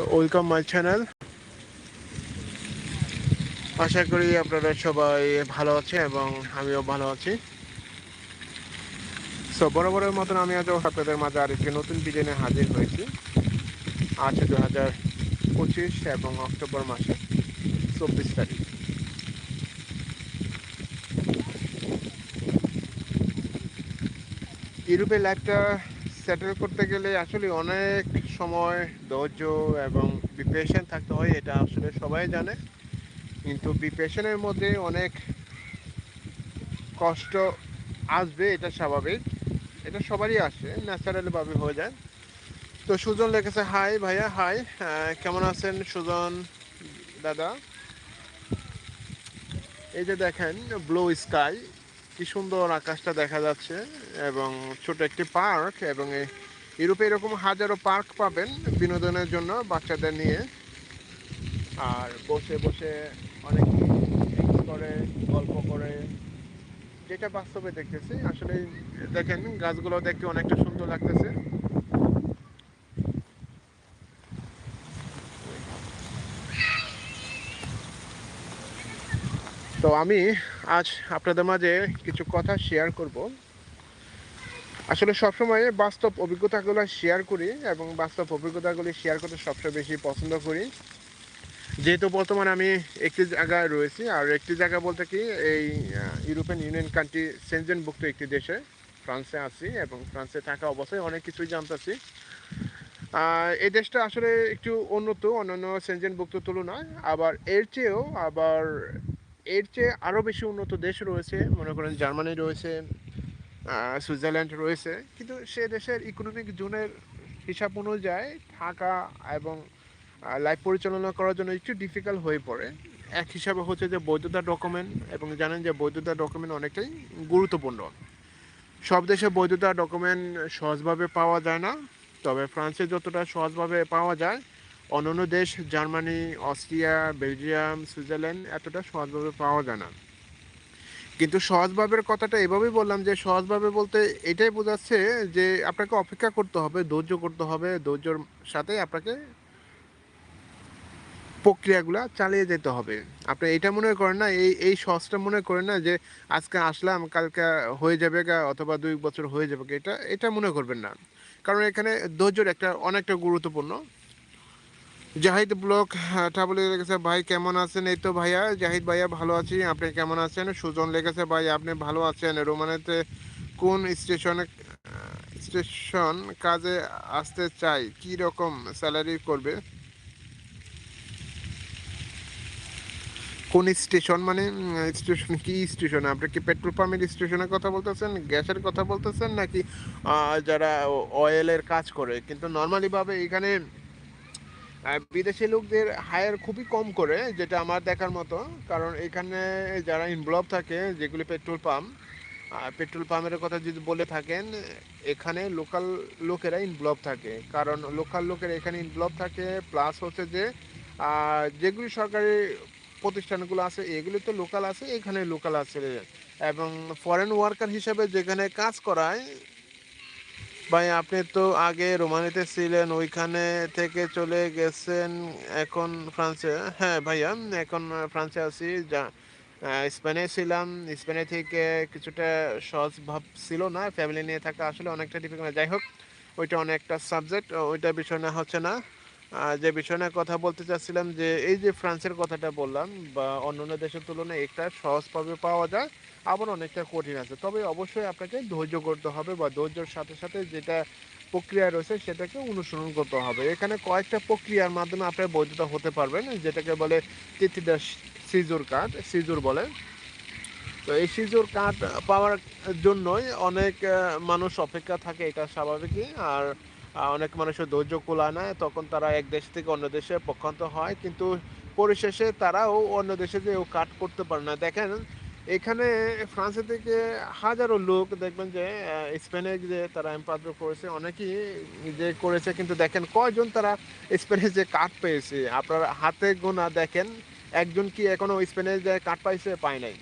So welcome my channel আশা করি আপনারা সবাই ভালো আছে এবং আমিও ভালো আছি। সো বরাবরের মতন আমি আজ আপনাদের মাঝে আরেকটি নতুন ডিজাইনে হাজির হয়েছি। আজ দু হাজার পঁচিশ এবং অক্টোবর মাসে চব্বিশ তারিখ। ইউরোপে লাইফটা সেটেল করতে গেলে আসলে অনেক সময়, ধৈর্য এবং প্রিপারেশন থাকতে হয়, এটা আসলে সবাই জানে। কিন্তু প্রিপারেশনের মধ্যে অনেক কষ্ট আসবে, এটা স্বাভাবিক। এটা সবারই আসে ন্যাচারালিভাবে হয়ে যায়। তো সুজন লিখেছে হাই ভাইয়া হাই কেমন আছেন সুজন দাদা? এই যে দেখেন ব্লু স্কাই কি সুন্দর আকাশটা দেখা যাচ্ছে এবং ছোট একটি পার্ক এবং ইউরোপে এরকম হাজারো পার্ক পাবেন বিনোদনের জন্য বাচ্চাদের নিয়ে। আর বসে বসে অনেক করে, গল্প করে। যেটা বাস্তবে দেখতেছি, আসলে দেখেন গাছগুলো দেখতে অনেকটা সুন্দর লাগতেছে। তো আমি আজ আপনাদের মাঝে কিছু কথা শেয়ার করব। আসলে সবসময় বাস্তব অভিজ্ঞতাগুলো শেয়ার করি এবং বাস্তব অভিজ্ঞতাগুলি শেয়ার করতে সবচেয়ে বেশি পছন্দ করি। যেহেতু বর্তমানে আমি একটি জায়গায় রয়েছি, আর একটি জায়গা বলতে কি, এই ইউরোপিয়ান ইউনিয়ন কান্ট্রি সেনজেনভুক্ত একটি দেশে ফ্রান্সে আছি এবং ফ্রান্সে থাকা অবস্থায় অনেক কিছুই জানতেছি। এই দেশটা আসলে একটু উন্নত, অন্যান্য সেনজেনভুক্ত তুলনায়। আবার এর চেয়েও, আবার এর চেয়ে আরও বেশি উন্নত দেশ রয়েছে, মনে করেন জার্মানি রয়েছে সুইজারল্যান্ড রয়েছে। কিন্তু সে দেশের ইকোনমিক জোনের হিসাব অনুযায়ী থাকা এবং লাইফ পরিচালনা করার জন্য একটু ডিফিকাল্ট হয়ে পড়ে। এক হিসাবে হচ্ছে যে বৈধতা ডকুমেন্ট এবং জানেন যে বৈধতা ডকুমেন্ট অনেকটাই গুরুত্বপূর্ণ। সব দেশে বৈধতা ডকুমেন্ট সহজভাবে পাওয়া যায় না। তবে ফ্রান্সে যতটা সহজভাবে পাওয়া যায়, অন্যান্য দেশ, জার্মানি, অস্ট্রিয়া, বেলজিয়াম, সুইজারল্যান্ড এতটা সহজভাবে পাওয়া যায় না। কিন্তু সহজভাবের কথাটা এভাবেই বললাম যে, সহজভাবে বলতে এটাই বোঝাচ্ছে যে, আপনাকে অপেক্ষা করতে হবে, ধৈর্য করতে হবে, ধৈর্যর সাথে আপনাকে প্রক্রিয়াগুলো চালিয়ে যেতে হবে। আপনি এটা মনে করেন না, এই এই সহজটা মনে করেন না যে, আজকে আসলাম, কালকে হয়ে যাবে গা, অথবা দুই বছর হয়ে যাবে এটা এটা মনে করবেন না। কারণ এখানে ধৈর্যর একটা, অনেকটা গুরুত্বপূর্ণ। জাহিদ ব্লক ট্রাভেলে লেগেছে, ভাই, কেমন আছেন? এই তো ভাইয়া, জাহিদ ভাইয়া ভালো আছি, আপনি কেমন আছেন? সুজন লেগেছে, ভাই, আপনি ভালো আছেন? রোমানেতে কোন স্টেশনে স্টেশন কাজে আসতে চাই? কি রকম স্যালারি করবে? কোন স্টেশন মানে স্টেশন কি স্টেশন? আপনি কি পেট্রোল পাম্পের স্টেশনের কথা বলতেছেন, গ্যাসের কথা বলতেছেন, নাকি যারা অয়েলের কাজ করে? কিন্তু নর্মালিভাবে এখানে বিদেশি লোকদের হায়ার খুবই কম করে, যেটা আমার দেখার মতো। কারণ এখানে যারা ইনভলভ থাকে, যেগুলি পেট্রোল পাম্প পেট্রোল পাম্পের কথা যদি বলে থাকেন, এখানে লোকাল লোকেরা ইনভলভ থাকে। কারণ লোকাল লোকেরা এখানে ইনভলভ থাকে প্লাস হচ্ছে যে যেগুলি সরকারি প্রতিষ্ঠানগুলো আছে, এগুলি তো লোকাল আছে, এখানে লোকাল আছে। এবং ফরেন ওয়ার্কার হিসাবে যেখানে কাজ করায় ভাই, আপনি তো আগে রোমানিতে ছিলেন, ওইখানে থেকে চলে গেছেন, এখন ফ্রান্সে। হ্যাঁ ভাইয়া, এখন ফ্রান্সে আছি, যা স্পেনে ছিলাম। স্পেনে থেকে কিছুটা সহজ ভাব ছিল না, ফ্যামিলি নিয়ে থাকা আসলে অনেকটা ডিফিকাল্ট যাই হোক, ওইটা অনেকটা সাবজেক্ট ওইটা বিষয় না, হচ্ছে না। যে বিষয় নিয়ে কথা বলতে চাচ্ছিলাম যে, এই যে ফ্রান্সের কথাটা বললাম, বা অন্যান্য দেশের তুলনায় একটা সহজভাবে পাওয়া যায় আবার অনেকটা কঠিন আছে। তবে অবশ্যই আপনাকে ধৈর্য করতে হবে বা ধৈর্যর সাথে সাথে যেটা প্রক্রিয়া রয়েছে সেটাকে অনুসরণ করতে হবে। এখানে কয়েকটা প্রক্রিয়ার মাধ্যমে আপনার বৈধতা হতে পারবেন যেটাকে বলে তৃতীয় সিজুর কাঠ সিজুর বলে। তো এই সিজুর কাঠ পাওয়ার জন্যই অনেক মানুষ অপেক্ষা থাকে, এটা স্বাভাবিকই। আর অনেক মানুষের ধৈর্য কুলায় না তখন তারা এক দেশ থেকে অন্য দেশে পক্ষান্ত হয়। কিন্তু পরিশেষে তারাও অন্য দেশে যেও কাট করতে পারে না। দেখেন এখানে ফ্রান্সে থেকে হাজারো লোক দেখবেন যে স্পেনে যে তারা এম্পাদ্র করেছে, অনেকেই যে করেছে, কিন্তু দেখেন কয়জন তারা স্পেনে যে কাঠ পেয়েছে। আপনার হাতে গোনা দেখেন, একজন কি এখনও স্পেনে যে কাঠ পাইছে, পায় নাই।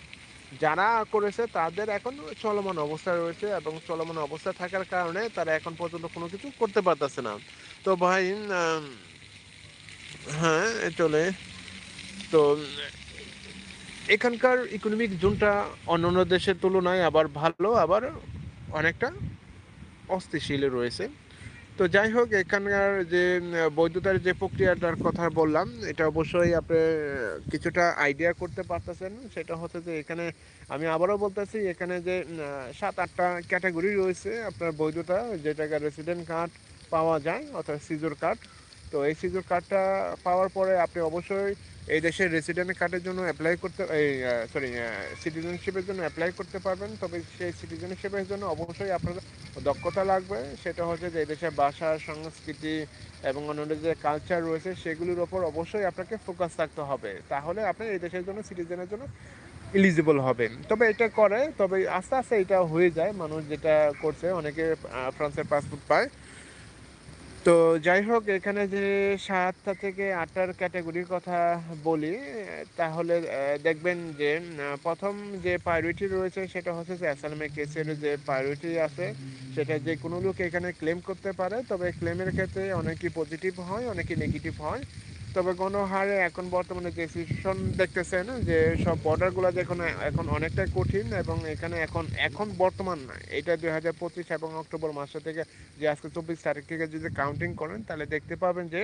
যারা করেছে, তাদের এখন চলমান অবস্থায় রয়েছে এবং চলমান অবস্থা থাকার কারণে তারা এখন পর্যন্ত কোনো কিছু করতে পারতেছে না। তো ভাই হ্যাঁ চলে। তো এখানকার ইকোনমিক জোনটা অন্যান্য দেশের তুলনায় আবার ভালো, আবার অনেকটা অস্থিশীল রয়েছে। তো যাই হোক, এখানকার যে বৈধতার যে প্রক্রিয়াটার কথা বললাম, এটা অবশ্যই আপনি কিছুটা আইডিয়া করতে পারতেছেন। সেটা হচ্ছে যে, এখানে আমি আবারও বলতেছি, এখানে যে সাত, আটটা ক্যাটাগরি রয়েছে আপনার বৈধতা যেটাকে রেসিডেন্ট কার্ড পাওয়া যায়, অর্থাৎ সিজোর কার্ড তো এই সিজোর কার্ডটা পাওয়ার পরে আপনি অবশ্যই এই দেশের রেসিডেন্ট কার্ডের জন্য অ্যাপ্লাই করতে, এই সরি সিটিজেনশিপের জন্য অ্যাপ্লাই করতে পারবেন। তবে সেই সিটিজেনশিপের জন্য অবশ্যই আপনার দক্ষতা লাগবে। সেটা হচ্ছে যে এই দেশের ভাষা, সংস্কৃতি এবং অন্যান্য যে কালচার রয়েছে, সেগুলির ওপর অবশ্যই আপনাকে ফোকাস থাকতে হবে। তাহলে আপনি এই দেশের জন্য সিটিজেনের জন্য ইলিজিবল হবেন। তবে এটা করে, তবে আস্তে আস্তে এটা হয়ে যায়। মানুষ যেটা করছে, অনেকে ফ্রান্সের পাসপোর্ট পায়। তো যাই হোক, এখানে যে সাতটা থেকে আটটার ক্যাটাগরির কথা বলি, তাহলে দেখবেন যে প্রথম যে প্রায়োরিটি রয়েছে সেটা হচ্ছে যে অ্যাসালামে কেসের যে প্রায়োরিটি আছে, সেটা যে কোনো লোক এখানে ক্লেম করতে পারে, তবে ক্লেমের ক্ষেত্রে অনেকই পজিটিভ হয়, অনেকই নেগেটিভ হয়। তবে গণহারে এখন বর্তমানে যে সিচুয়েশন দেখতেছেন, যে সব বর্ডারগুলো এখন এখন অনেকটাই কঠিন এবং এখানে এখন এখন বর্তমান না। এটা দুই হাজার পঁচিশ এবং অক্টোবর মাসে থেকে যে আজকে চব্বিশ তারিখ থেকে যদি কাউন্টিং করেন, তাহলে দেখতে পাবেন যে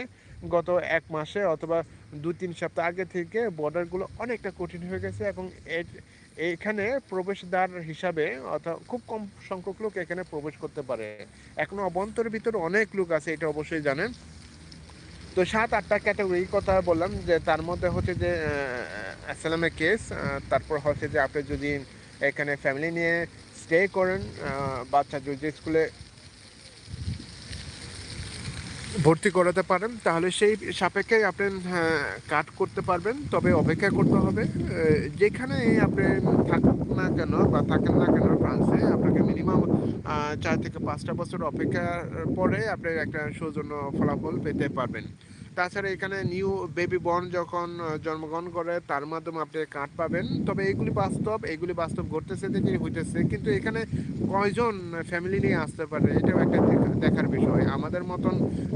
গত এক মাসে অথবা দু তিন সপ্তাহ আগে থেকে বর্ডারগুলো অনেকটা কঠিন হয়ে গেছে এবং এইখানে প্রবেশদ্বার হিসাবে অর্থাৎ খুব কম সংখ্যক লোক এখানে প্রবেশ করতে পারে। এখনও অভ্যন্তরের ভিতরে অনেক লোক আছে, এটা অবশ্যই জানেন। তো সাত, আটটা ক্যাটাগরি কথা বললাম যে তার মধ্যে হচ্ছে যে অ্যাসালামের কেস তারপর হচ্ছে যে আপনি যদি এখানে ফ্যামিলি নিয়ে স্টে করেন বাচ্চা যদি স্কুলে ভর্তি করাতে পারেন, তাহলে সেই সাপেক্ষে আপনি কাট করতে পারবেন, তবে অপেক্ষা করতে হবে যেখানে আপনি থাকুন না কেন বা থাকেন না কেন ফ্রান্সে, আপনাকে মিনিমাম চার থেকে পাঁচটা বছর অপেক্ষার পরে আপনি একটা সৌজন্য ফলাফল পেতে পারবেন। তাছাড়া এখানে নিউ বেবি বর্ন যখন জন্মগ্রহণ করে, তার মাধ্যমে আপনি কার্ড পাবেন। তবে এগুলি বাস্তব এগুলি বাস্তব ঘটতেছে দেখে হইতেছে। কিন্তু এখানে কয়জন ফ্যামিলি নিয়ে আসতে পারে, এটাও একটা দেখার বিষয়। আমাদের মতন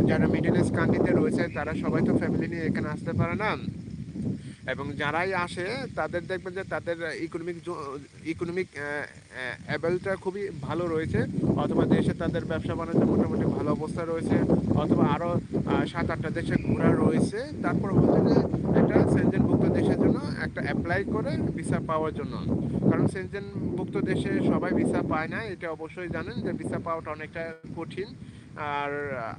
যারা মিডিল ইস্ট কান্ট্রিতে রয়েছে, তারা সবাই তো ফ্যামিলি নিয়ে এখানে আসতে পারে না। এবং যারাই আসে, তাদের দেখবেন যে তাদের ইকোনমিক ইকোনমিক অ্যাবেলটা খুবই ভালো রয়েছে। অথবা দেশে তাদের ব্যবসা বাণিজ্য মোটামুটি ভালো অবস্থা রয়েছে। অথবা আরও সাত আটটা দেশে ঘোরা রয়েছে। তারপর হচ্ছে যে একটা সেনজেনভুক্ত দেশের জন্য একটা অ্যাপ্লাই করে ভিসা পাওয়ার জন্য। কারণ সেনজেনভুক্ত দেশে সবাই ভিসা পায় না, এটা অবশ্যই জানেন যে ভিসা পাওয়াটা অনেকটা কঠিন। আর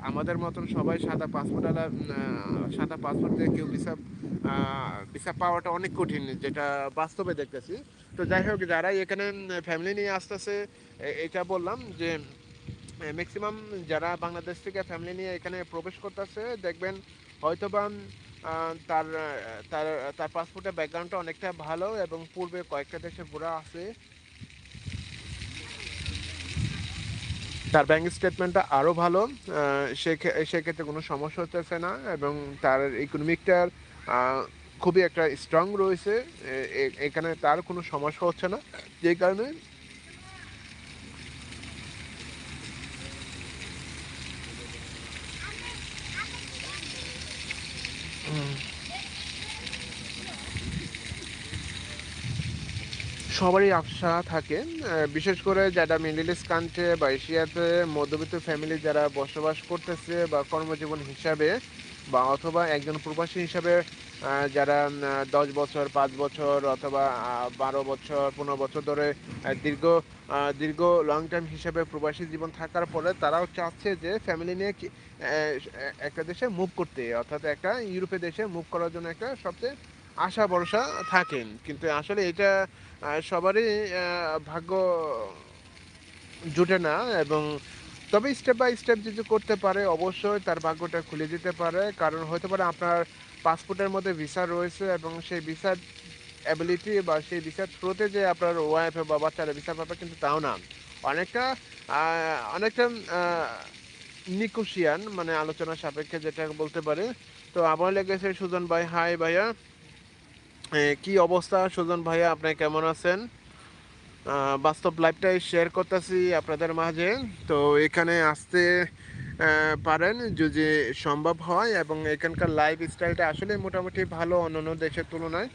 আমাদের মতন সবাই সাদা পাসপোর্ট আলা সাদা পাসপোর্ট দিয়ে কেউ ভিসা ভিসা পাওয়াটা অনেক কঠিন, যেটা বাস্তবে দেখতেছি। তো যাই হোক যারা এখানে ফ্যামিলি নিয়ে আসতেছে এটা বললাম যে ম্যাক্সিমাম যারা বাংলাদেশ থেকে ফ্যামিলি নিয়ে এখানে প্রবেশ করতেছে, দেখবেন হয়তোবা তার তার তার পাসপোর্টের ব্যাকগ্রাউন্ডটা অনেকটা ভালো এবং পূর্বে কয়েকটা দেশে ঘোরা আছে। তার ব্যাংক স্টেটমেন্টটা আরও ভালো। সেক্ষেত্রে কোনো সমস্যা হচ্ছে না এবং তার ইকোনমিকটার খুবই একটা স্ট্রং রয়েছে। এখানে তার কোনো সমস্যা হচ্ছে না। যেই কারণে সবারই আশা থাকে। বিশেষ করে যারা মিডল ইস্ট কান্ট্রি বা এশিয়াতে মধ্যবিত্ত ফ্যামিলি যারা বসবাস করতেছে বা কর্মজীবন হিসাবে বা অথবা একজন প্রবাসী হিসাবে যারা দশ বছর, পাঁচ বছর অথবা বারো বছর, পনেরো বছর ধরে দীর্ঘ দীর্ঘ লং টাইম হিসাবে প্রবাসী জীবন থাকার পরে তারাও চাচ্ছে যে ফ্যামিলি নিয়ে একটা দেশে মুভ করতে। অর্থাৎ একটা ইউরোপের দেশে মুভ করার জন্য একটা সবচেয়ে আশা ভরসা থাকেন, কিন্তু আসলে এটা সবারই ভাগ্য জুটে না এবং তবে স্টেপ বাই স্টেপ যদি করতে পারে, অবশ্যই তার ভাগ্যটা খুলে দিতে পারে। কারণ হতে পারে আপনার পাসপোর্টের মধ্যে ভিসা রয়েছে এবং সেই ভিসার অ্যাবিলিটি বা সেই ভিসার থ্রুতে যে আপনার ওয়াইফ বা বাচ্চারা ভিসা পাবে কিন্তু তাও না। অনেকটা অনেকটা নিকোশিয়ান মানে আলোচনা সাপেক্ষে যেটা বলতে পারে। তো আমার লেগেছে সুজন ভাই হাই ভাইয়া। কি অবস্থা? সুজন ভাইয়া, আপনি কেমন আছেন? বাস্তব লাইফটাই শেয়ার করতেছি আপনাদের মাঝে। তো এখানে আসতে পারেন যদি সম্ভব হয় এবং এখানকার লাইফ স্টাইলটা আসলে মোটামুটি ভালো অন্য দেশের তুলনায়।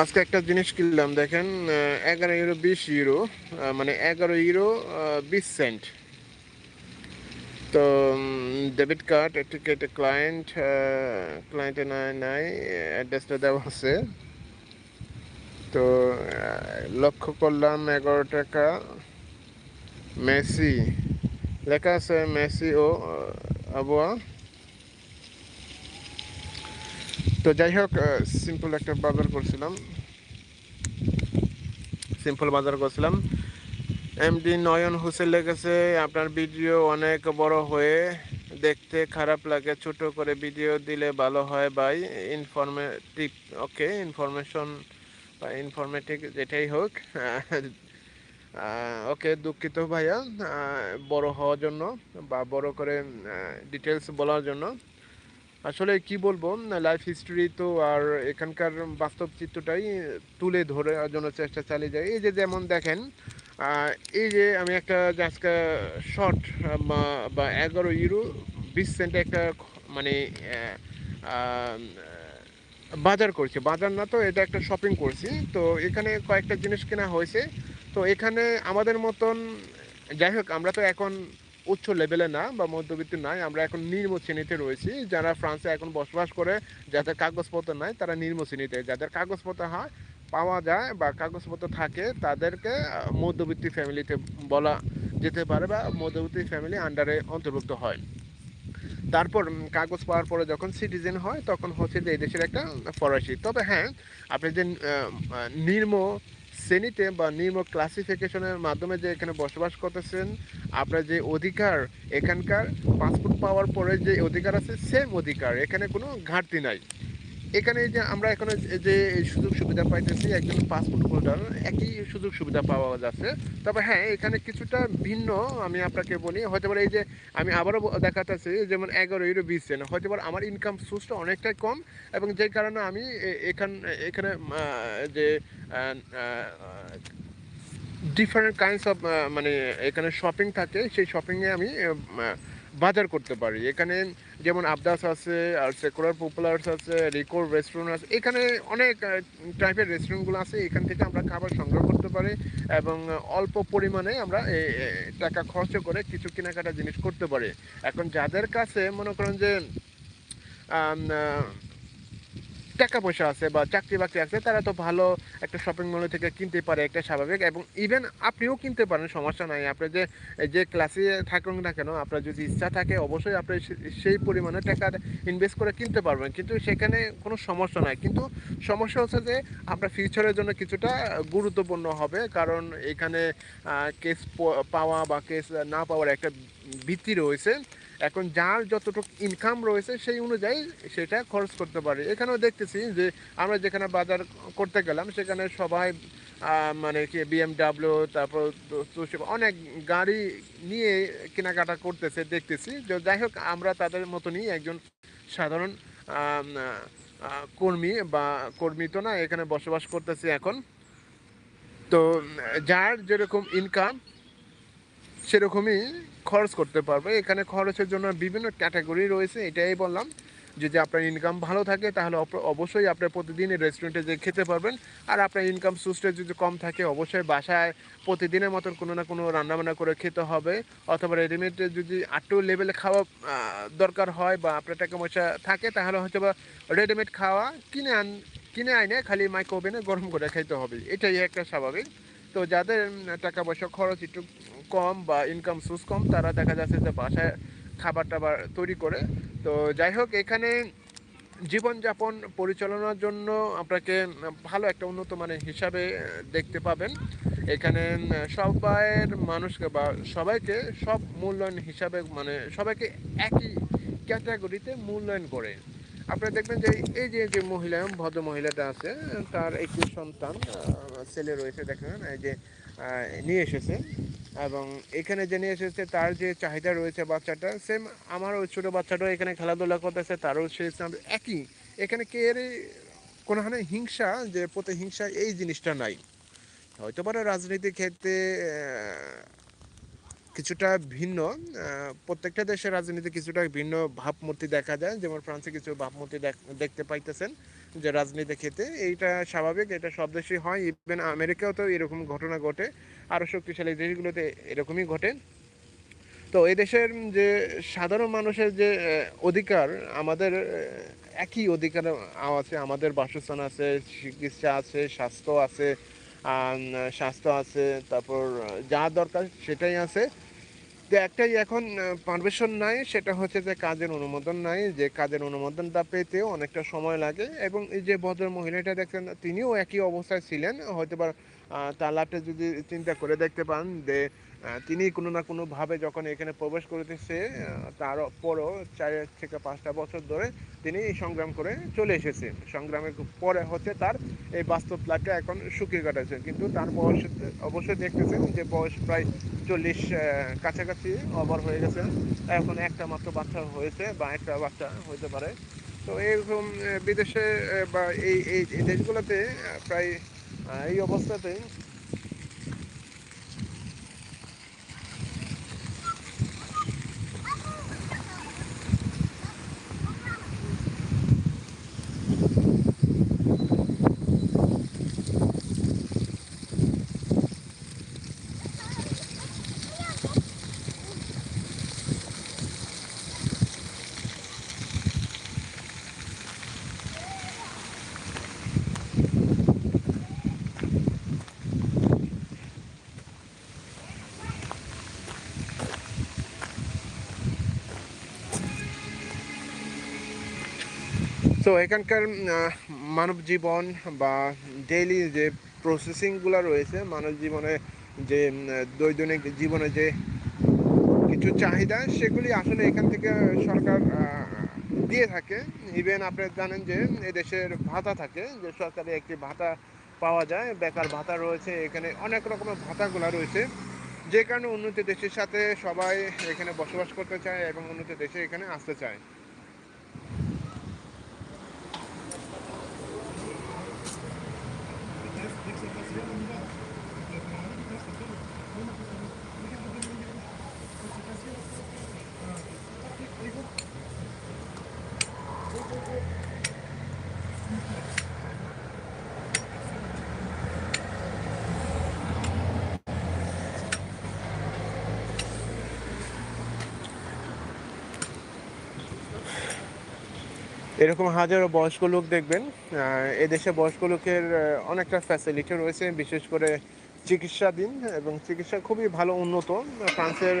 আজকে একটা জিনিস কিনলাম দেখেন এগারো ইউরো বিশ ইউরো মানে এগারো ইউরো বিশ সেন্ট তো ডেবিট কার্ড টিকেট ক্লায়েন্ট ক্লায়েন্টে নাই নাই অ্যাড্রেসটা দেওয়া আছে। তো লক্ষ্য করলাম এগারো টাকা। মেসি লেখা আছে মেসি ও আহ, তো যাই হোক সিম্পল একটা বাজার করছিলাম। সিম্পল বাজার করছিলাম। এমডি নয়ন হোসেন লেগেছে আপনার ভিডিও অনেক বড় হয়ে দেখতে খারাপ লাগে, ছোট করে ভিডিও দিলে ভালো হয় ভাই। ইনফরমেটিভ ওকে ইনফরমেশন বা ইনফরমেটিভ যেটাই হোক। ওকে দুঃখিত ভাইয়া বড় হওয়ার জন্য বা বড় করে ডিটেলস বলার জন্য। আসলে কি বলব লাইফ হিস্টোরি তো আর এখানকার বাস্তব চিত্রটাই তুলে ধরে জন্য চেষ্টা চালিয়ে যায়। এই যে যেমন দেখেন এই যে আমি একটা আজকে শর্ট বা এগারো ইউরো বিশ সেন্টে একটা মানে বাজার করছি। বাজার না তো, এটা একটা শপিং করছি। তো এখানে কয়েকটা জিনিস কেনা হয়েছে। তো এখানে আমাদের মতন, যাই হোক, আমরা তো এখন উচ্চ লেভেলে না বা মধ্যবিত্ত নাই, আমরা এখন নিম্ন শ্রেণীতে রয়েছি। যারা ফ্রান্সে এখন বসবাস করে, যাদের কাগজপত্র নাই, তারা নিম্ন শ্রেণীতে। যাদের কাগজপত্র হয়, পাওয়া যায় বা কাগজপত্র থাকে, তাদেরকে মধ্যবিত্ত ফ্যামিলিতে বলা যেতে পারে বা মধ্যবিত্ত ফ্যামিলি আন্ডারে অন্তর্ভুক্ত হয়। তারপর কাগজ পাওয়ার পরে যখন সিটিজেন হয়, তখন হচ্ছে যে এই দেশের একটা ফরাসি। তবে হ্যাঁ আপনি যে নিম্ন শ্রেণীতে বা নিম্ন ক্লাসিফিকেশনের মাধ্যমে যে এখানে বসবাস করতেছেন, আপনার যে অধিকার এখানকার পাসপোর্ট পাওয়ার পরে যে অধিকার আছে সেম অধিকার। এখানে কোনো ঘাটতি নাই। এখানে যে আমরা এখন যে সুযোগ সুবিধা পাইতেছি, একজন পাসপোর্ট হোল্ডার একই সুযোগ সুবিধা পাওয়া যাচ্ছে। তবে হ্যাঁ এখানে কিছুটা ভিন্ন আমি আপনাকে বলি। হয়তো পারে এই যে আমি আবারও দেখাতেছি, যেমন এগারো ইউরো বিশ সেন্ট হয়তো পারে আমার ইনকাম সোর্সটা অনেকটাই কম এবং যে কারণে আমি এখান, এখানে যে ডিফারেন্ট কাইন্ডস অফ মানে এখানে শপিং থাকে, সেই শপিংয়ে আমি বাজার করতে পারি। এখানে যেমন আবদাস আছে, আর সেকুলার পপুলার্স আছে রিকোর রেস্টুরেন্ট আছে, এখানে অনেক টাইপের রেস্টুরেন্টগুলো আছে, এখান থেকে আমরা খাবার সংগ্রহ করতে পারি এবং অল্প পরিমাণে আমরা টাকা খরচ করে কিছু কেনাকাটা জিনিস করতে পারি। এখন যাদের কাছে মনে করেন যে টাকা পয়সা আছে বা চাকরি বাকরি আছে, তারা তো ভালো একটা শপিং মল থেকে কিনতে পারে, একটা স্বাভাবিক। এবং ইভেন আপনিও কিনতে পারেন, সমস্যা নাই। আপনি যে যে ক্লাসে থাকুন না কেন, আপনার যদি ইচ্ছা থাকে, অবশ্যই আপনি সেই পরিমাণে টাকা ইনভেস্ট করে কিনতে পারবেন। কিন্তু সেখানে কোনো সমস্যা নাই। কিন্তু সমস্যা হচ্ছে যে, আপনার ফিউচারের জন্য কিছুটা গুরুত্বপূর্ণ হবে। কারণ এখানে কেস পাওয়া বা কেস না পাওয়ার একটা ভিত্তি রয়েছে। এখন যার যতটুকু ইনকাম রয়েছে সেই অনুযায়ী সেটা খরচ করতে পারে। এখানেও দেখতেছি যে আমরা যেখানে বাজার করতে গেলাম, সেখানে সবাই মানে কি বিএমডাব্লিউ তারপর অনেক গাড়ি নিয়ে কেনাকাটা করতেছে দেখতেছি। যে যাই হোক, আমরা তাদের মতনই একজন সাধারণ কর্মী বা কর্মী তো না, এখানে বসবাস করতেছি এখন। তো যার যেরকম ইনকাম সেরকমই খরচ করতে পারবে। এখানে খরচের জন্য বিভিন্ন ক্যাটাগরি রয়েছে, এটাই বললাম। যদি আপনার ইনকাম ভালো থাকে, তাহলে অবশ্যই আপনি প্রতিদিন রেস্টুরেন্টে যে খেতে পারবেন। আর আপনার ইনকাম সোর্সটা যদি কম থাকে, অবশ্যই বাসায় প্রতিদিনের মতন কোনো না কোনো রান্নাবান্না করে খেতে হবে। অথবা রেডিমেড যদি আটটু লেভেলে খাওয়া দরকার হয় বা আপনার টাকা পয়সা থাকে, তাহলে হয়তো বা রেডিমেড খাওয়া কিনে আন, কিনে আইনে খালি মাইক্রো ওভেনে গরম করে খাইতে হবে। এটাই একটা স্বাভাবিক। তো যাদের টাকা পয়সা খরচ একটু কম বা ইনকাম সোর্স কম, তারা দেখা যাচ্ছে যে বাসায় খাবার টাবার তৈরি করে। তো যাই হোক, এখানে জীবনযাপন পরিচালনার জন্য আপনাকে ভালো একটা উন্নত মানের হিসাবে দেখতে পাবেন। এখানে সবাইয়ের মানুষকে বা সবাইকে সব মূল্যায়ন হিসাবে মানে সবাইকে একই ক্যাটাগরিতে মূল্যায়ন করে। আপনারা দেখবেন যে এই যে যে মহিলা, ভদ্র মহিলাটা আছে, তার একটি সন্তান ছেলে রয়েছে, দেখেন, এই যে নিয়ে এসেছে। এবং এখানে জেনে এসেছে, তার যে চাহিদা রয়েছে বাচ্চাটা সেম আমার ওই ছোটো বাচ্চাটাও এখানে খেলাধুলা করতেছে, তারও সে একই। এখানে কে এর কোনোখানে হিংসা যে প্রতি হিংসা এই জিনিসটা নাই। হয়তো পারে রাজনীতির ক্ষেত্রে কিছুটা ভিন্ন প্রত্যেকটা দেশের রাজনীতি কিছুটা ভিন্ন ভাবমূর্তি দেখা যায়। যেমন ফ্রান্সে কিছু ভাবমূর্তি দেখ- দেখতে পাইতেছেন যে রাজনীতির ক্ষেত্রে। এইটা স্বাভাবিক, এটা সব দেশেই হয়। ইভেন আমেরিকাও তো এরকম ঘটনা ঘটে। আরও শক্তিশালী দেশগুলোতে এরকমই ঘটে। তো এই দেশের যে সাধারণ মানুষের যে অধিকার, আমাদের একই অধিকার আছে, আমাদের বাসস্থান আছে, চিকিৎসা আছে, স্বাস্থ্য আছে স্বাস্থ্য আছে, তারপর যা দরকার সেটাই আছে। তো একটাই এখন পারমিশন নাই, সেটা হচ্ছে যে কাজের অনুমোদন নাই, যে কাজের অনুমোদনটা পেতেও অনেকটা সময় লাগে এবং এই যে ভদ্র মহিলাটা দেখছেন, তিনিও একই অবস্থায় ছিলেন হয়তো বা তার লাভটা যদি চিন্তা করে দেখতে পান যে তিনি কোনো না কোনোভাবে যখন এখানে প্রবেশ করতেছে আহ, তার পরও চার থেকে পাঁচটা বছর ধরে তিনি সংগ্রাম করে চলে এসেছে সংগ্রামের পরে হচ্ছে তার এই বাস্তব লাইফটা এখন সুখী কাটাচ্ছে। কিন্তু তার বয়স অবশ্যই দেখতেছেন যে বয়স প্রায় চল্লিশ কাছাকাছি ওভার হয়ে গেছে। এখন একটা মাত্র বাচ্চা হয়েছে বা একটা বাচ্চা হতে পারে। তো এরকম বিদেশে বা এই এই দেশগুলোতে প্রায় এই অবস্থাতে তো এখানকার মানব জীবন বা ডেইলি যে প্রসেসিংগুলো রয়েছে মানব জীবনে যে দৈনন্দিন জীবনে যে কিছু চাহিদা, সেগুলি আসলে এখান থেকে সরকার দিয়ে থাকে। ইভেন আপনি জানেন যে, এদেশের ভাতা থাকে, যে সরকারি একটি ভাতা পাওয়া যায়, বেকার ভাতা রয়েছে, এখানে অনেক রকমের ভাতাগুলো রয়েছে। যে কারণে উন্নত দেশের সাথে সবাই এখানে বসবাস করতে চায় এবং উন্নত দেশে এখানে আসতে চায়। এরকম হাজারো বয়স্ক লোক দেখবেন এদেশে বয়স্ক লোকের অনেকটা ফ্যাসিলিটি রয়েছে, বিশেষ করে চিকিৎসাধীন এবং চিকিৎসা খুবই ভালো উন্নত। ফ্রান্সের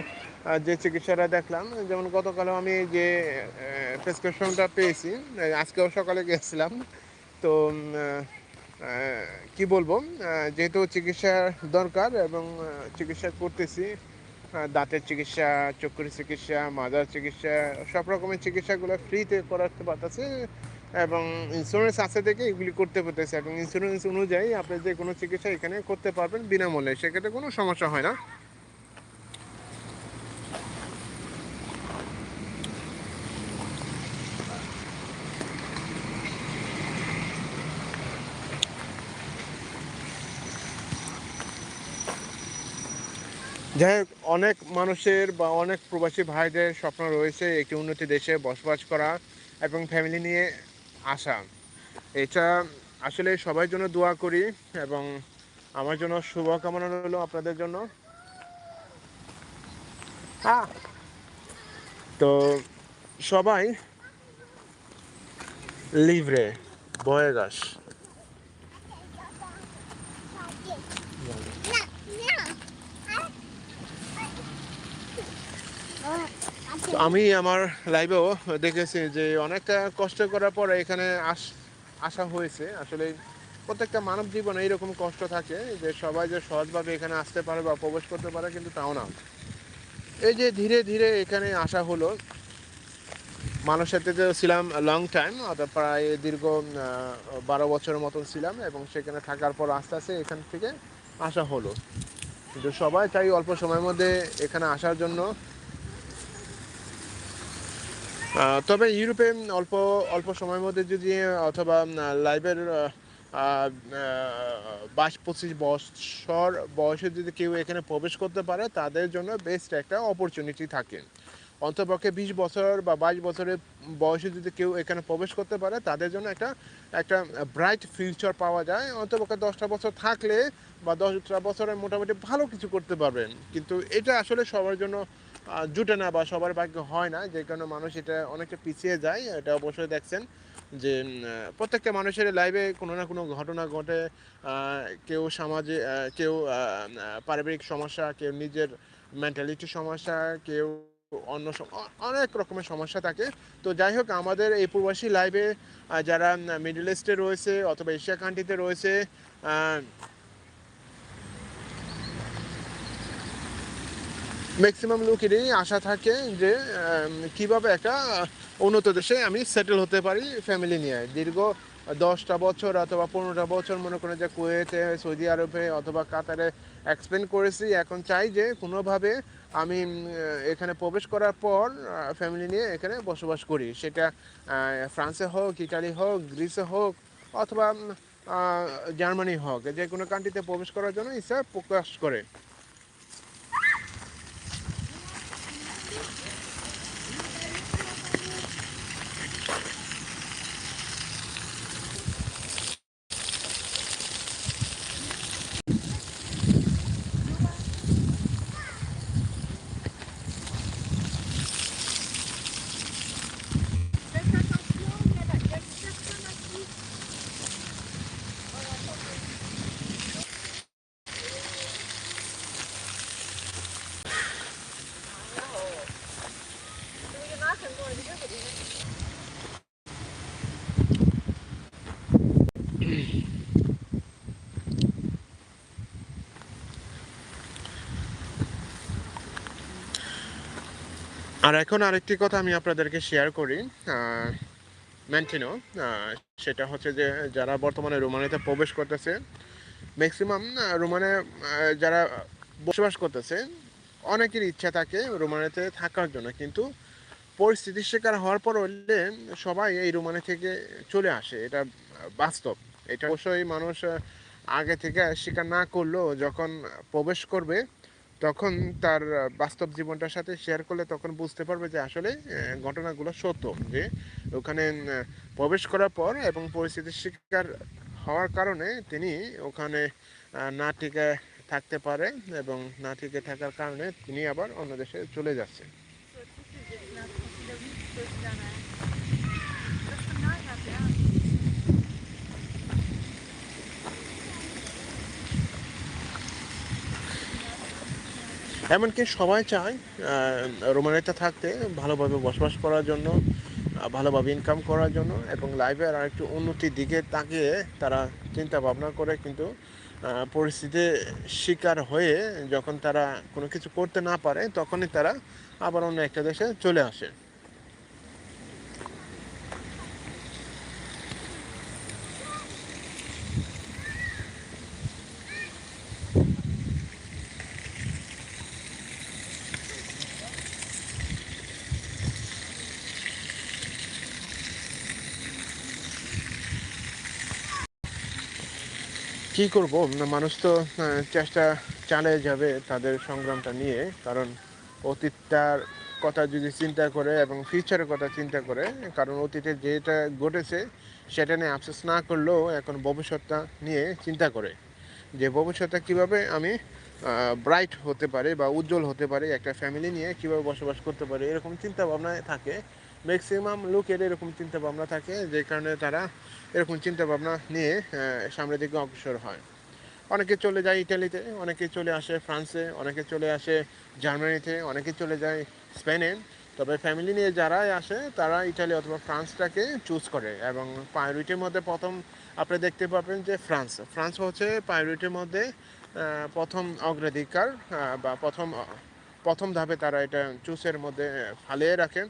যে চিকিৎসাটা দেখলাম, যেমন গতকালও আমি যে প্রেসক্রিপশনটা পেয়েছি, আজকেও সকালে গেছিলাম, তো কি বলব যেহেতু চিকিৎসার দরকার এবং চিকিৎসা করতেছি দাঁতের চিকিৎসা, চক্ষুর চিকিৎসা মাজার চিকিৎসা, সব রকমের চিকিৎসাগুলো ফ্রিতে করাতে পারতেছে এবং ইন্স্যুরেন্স আছে দেখে এগুলি করতে পারতেছে। এবং ইন্স্যুরেন্স অনুযায়ী আপনি যে কোনো চিকিৎসা এখানে করতে পারবেন বিনামূল্যে। সেক্ষেত্রে কোনো সমস্যা হয় না। যাই হোক, অনেক মানুষের বা অনেক প্রবাসী ভাইদের স্বপ্ন রয়েছে একটি উন্নতি দেশে বসবাস করা এবং ফ্যামিলি নিয়ে আসা। এটা আসলে সবার জন্য দোয়া করি এবং আমার জন্য শুভকামনা রইল আপনাদের জন্য! তো সবাই লিভরে বয়েগাস তো আমি আমার লাইভেও দেখেছি যে অনেকটা কষ্ট করার পরে এখানে আস, আসা হয়েছে। আসলে প্রত্যেকটা মানব জীবনে এইরকম কষ্ট থাকে যে সবাই যে সহজভাবে এখানে আসতে পারে বা প্রবেশ করতে পারে কিন্তু তাও না। এই যে ধীরে ধীরে এখানে আসা হলো, মানুষের সাথে তো ছিলাম লং টাইম অর্থাৎ প্রায় দীর্ঘ বারো বছরের মতন ছিলাম এবং সেখানে থাকার পর আস্তে আস্তে এখান থেকে আসা হলো। কিন্তু সবাই চাই অল্প সময়ের মধ্যে এখানে আসার জন্য তবে ইউরোপে অল্প অল্প সময়ের মধ্যে যদি অথবা লাইভের বাইশ পঁচিশ বছর বয়সে যদি কেউ এখানে প্রবেশ করতে পারে, তাদের জন্য বেস্ট একটা অপরচুনিটি থাকে। অন্তপক্ষে বিশ বছর বা বাইশ বছরের বয়সে যদি কেউ এখানে প্রবেশ করতে পারে, তাদের জন্য একটা একটা ব্রাইট ফিউচার পাওয়া যায়। অন্তপক্ষে দশটা বছর থাকলে বা দশটা বছরে মোটামুটি ভালো কিছু করতে পারবেন। কিন্তু এটা আসলে সবার জন্য জুটে না বা সবার ভাগ্য হয় না, যে কারণে মানুষ এটা অনেকটা পিছিয়ে যায়। এটা অবশ্যই দেখছেন যে প্রত্যেকটা মানুষের লাইভে কোনো না কোনো ঘটনা ঘটে। কেউ সমাজে কেউ পারিবারিক সমস্যা, কেউ নিজের মেন্টালিটি সমস্যা, কেউ অন্য অনেক রকমের সমস্যা থাকে। তো যাই হোক, আমাদের এই প্রবাসী লাইভে যারা মিডল ইস্টে রয়েছে অথবা এশিয়া কান্ট্রিতে রয়েছে ম্যাক্সিমাম লোকেরই আশা থাকে যে কীভাবে একটা উন্নত দেশে আমি সেটেল হতে পারি ফ্যামিলি নিয়ে। দীর্ঘ দশটা বছর অথবা পনেরোটা বছর মনে করেন যে কুয়েতে, সৌদি আরবে অথবা কাতারে এক্সপেন্ড করেছি। এখন চাই যে কোনোভাবে আমি এখানে প্রবেশ করার পর ফ্যামিলি নিয়ে এখানে বসবাস করি। সেটা ফ্রান্সে হোক, ইটালি হোক, গ্রিসে হোক অথবা জার্মানি হোক। যে কোনো কান্ট্রিতে প্রবেশ করার জন্য ইচ্ছা প্রকাশ করে। আর এখন আরেকটি কথা আমি আপনাদেরকে শেয়ার করি ম্যান্টিনো সেটা হচ্ছে যে যারা বর্তমানে রোমানিতে প্রবেশ করতেছে ম্যাক্সিমাম রোমানে যারা বসবাস করতেছে, অনেকের ইচ্ছা থাকে রোমানিতে থাকার জন্য, কিন্তু পরিস্থিতির শিকার হওয়ার পর হলে সবাই এই রোমানি থেকে চলে আসে, এটা বাস্তব। এটা অবশ্যই মানুষ আগে থেকে স্বীকার না করলেও যখন প্রবেশ করবে তখন তার বাস্তব জীবনটার সাথে শেয়ার করলে তখন বুঝতে পারবে যে আসলে ঘটনাগুলো সত্য যে ওখানে প্রবেশ করার পর এবং পরিস্থিতির শিকার হওয়ার কারণে তিনি ওখানে না টিকে থাকতে পারে এবং না টিকে থাকার কারণে তিনি আবার অন্য দেশে চলে যাচ্ছে এমনকি সবাই চায় রোমানিতে থাকতে ভালোভাবে বসবাস করার জন্য ভালোভাবে ইনকাম করার জন্য এবং লাইফের আর একটু উন্নতির দিকে তাকিয়ে তারা চিন্তা ভাবনা করে কিন্তু পরিস্থিতির শিকার হয়ে যখন তারা কোনো কিছু করতে না পারে, তখনই তারা আবার অন্য একটা দেশে চলে আসে। কি করব? মানুষ তো চেষ্টা চালিয়ে যাবে তাদের সংগ্রামটা নিয়ে, কারণ অতীতটার কথা যদি চিন্তা করে এবং ফিউচারের কথা চিন্তা করে, কারণ অতীতে যেটা ঘটেছে সেটা নিয়ে আফসোস না করলেও এখন ভবিষ্যৎটা নিয়ে চিন্তা করে। যে ভবিষ্যৎটা কীভাবে আমি ব্রাইট হতে পারে বা উজ্জ্বল হতে পারে, একটা ফ্যামিলি নিয়ে কীভাবে বসবাস করতে পারে, এরকম চিন্তা ভাবনায় থাকে। ম্যাক্সিমাম লোকের এরকম চিন্তা ভাবনা থাকে, যে কারণে তারা এরকম চিন্তা ভাবনা নিয়ে সামনের দিকে অগ্রসর হয়। অনেকে চলে যায় ইটালিতে, অনেকে চলে আসে ফ্রান্সে, অনেকে চলে আসে জার্মানিতে, অনেকে চলে যায় স্পেনে। তবে ফ্যামিলি নিয়ে যারাই আসে, তারা ইটালি অথবা ফ্রান্সটাকে চুজ করে এবং প্রায়োরিটির মধ্যে প্রথম আপনি দেখতে পাবেন যে ফ্রান্স। ফ্রান্স হচ্ছে প্রায়োরিটির মধ্যে প্রথম অগ্রাধিকার বা প্রথম প্রথম ধাপে তারা এটা চুজের মধ্যে ফালিয়ে রাখে।